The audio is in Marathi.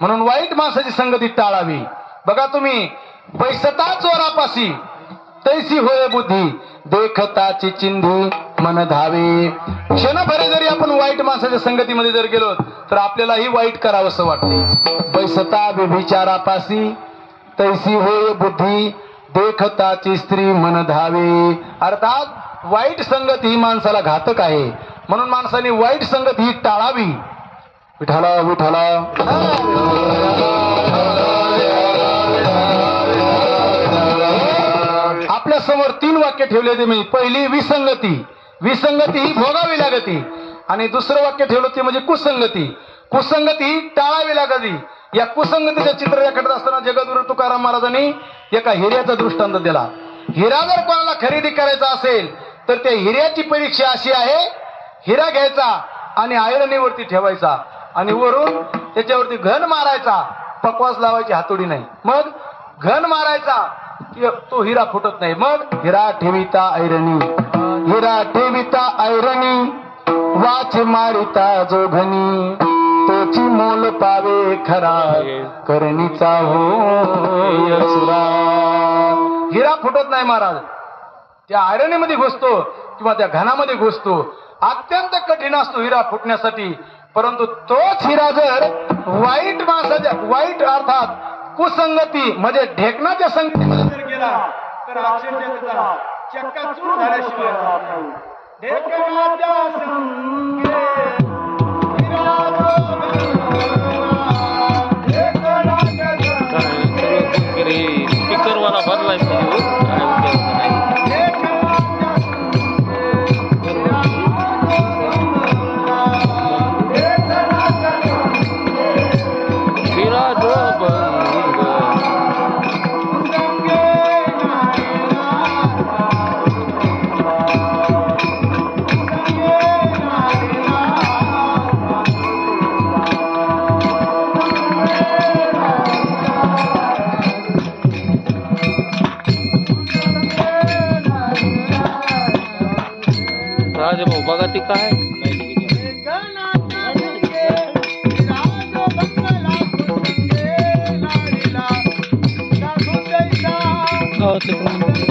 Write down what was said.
म्हणून वाईट माणसाची संगती टाळावी. बघा तुम्ही पैसता चोरापाशी तैसी होय बुद्धी देखताची चिंधी मन धावे. क्षणभरे जरी आपण वाईट माणसाच्या संगतीमध्ये जर गेलो तर आपल्यालाही वाईट करावंसं वाटते. पैसता व्यभिचारापाशी. तैसी होय बुद्धी देखताची स्त्री मन धावे. अर्थात वाईट संगत ही माणसाला घातक आहे. म्हणून माणसाने वाईट संगत ही टाळावी. विठाला विठाला आपल्यासमोर तीन वाक्य ठेवले होते मी. पहिली विसंगती. विसंगती ही भोगावी लागती. आणि दुसरं वाक्य ठेवलं ते म्हणजे कुसंगती. कुसंगती ही टाळावी लागती. या कुसंगतीचं चित्र रेखाटत असताना जगद्गुरु तुकाराम महाराजांनी एका हिऱ्याचा दृष्टांत दिला. हिरा जर कोणाला खरेदी करायचा असेल तर त्या हिऱ्याची परीक्षा अशी आहे हिरा घ्यायचा आणि आयरनीवरती ठेवायचा. आणि वरून त्याच्यावरती घन मारायचा. पकवास लावायची हातोडी नाही. मग घन मारायचा तो हिरा फुटत नाही. मग हिरा ठेविता ऐरणी. हिरा ठेविता ऐरणी. वाच मारिता जोघनी तोची मोल पावे खरा करणीचा हो सुरा हिरा फुटत नाही महाराज. त्या आयरनीमध्ये घुसतो किंवा त्या घनामध्ये घुसतो. अत्यंत कठीण असतो हिरा फुटण्यासाठी. परंतु तोच हिरा जर वाईट माणसाच्या वाईट अर्थात कुसंगती म्हणजे ढेकणाच्या संगतीमध्ये जर गेला तर अक्षरशः त्याचा चक्काचूर झाल्याशिवाय ढेकणाच्या संगे राजभाऊ बघा ती काय? हो,